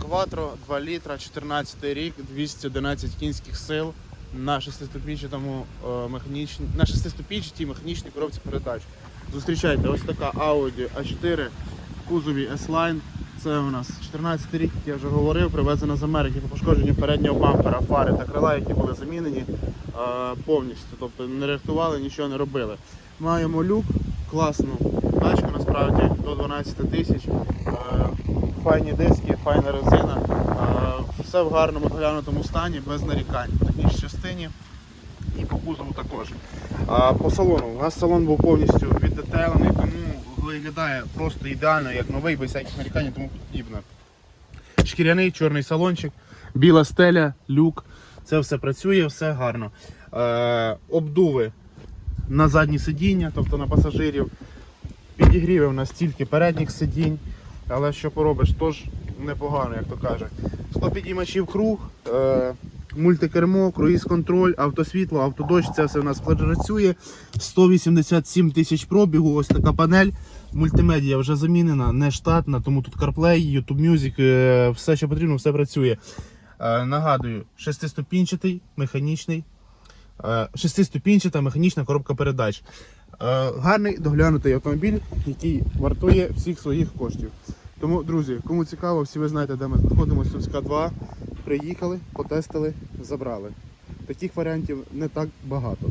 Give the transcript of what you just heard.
Кватро 2 літра, 14 рік, 211 кінських сил на шестиступінчатому е, механічній, на шестиступінчатій механічній коробці передач. Зустрічайте, ось така Audi A4 в кузові S-Line. Це у нас 14 рік, як я вже говорив, привезена з Америки по пошкодженню переднього бампера, фари та крила, які були замінені е, повністю. Тобто не рихтували, нічого не робили. Маємо люк, класну тачку насправді до 12 тисяч. Файні диски, файна резина. Все в гарному доглянутому стані, без нарікань. В технічній частині і по кузову також. По салону. У нас салон був повністю віддетелений, тому виглядає просто ідеально, як новий, без всяких нарікань тому подібне. Шкіряний чорний салончик, біла стеля, люк. Це все працює, все гарно. Е, обдуви на задні сидіння, тобто на пасажирів. Підігріви у нас тільки передніх сидінь, але що поробиш, теж непогано, як то кажуть. Склопідіймачів круг, е, мультикермо, круїз-контроль, автосвітло, автодощ, це все у нас працює. 187 тисяч пробігу, ось така панель. Мультимедія вже замінена, не штатна, тому тут CarPlay, YouTube Music, е, все, що потрібно, все працює. Е, нагадую, шестиступінчатий, механічний, е, шестиступінчата механічна коробка передач. Е, Гарний доглянутий автомобіль, який вартує всіх своїх коштів. Тому, друзі, кому цікаво, всі ви знаєте, де ми знаходимося. Сумська 2. Приїхали, потестили, забрали. Таких варіантів не так багато.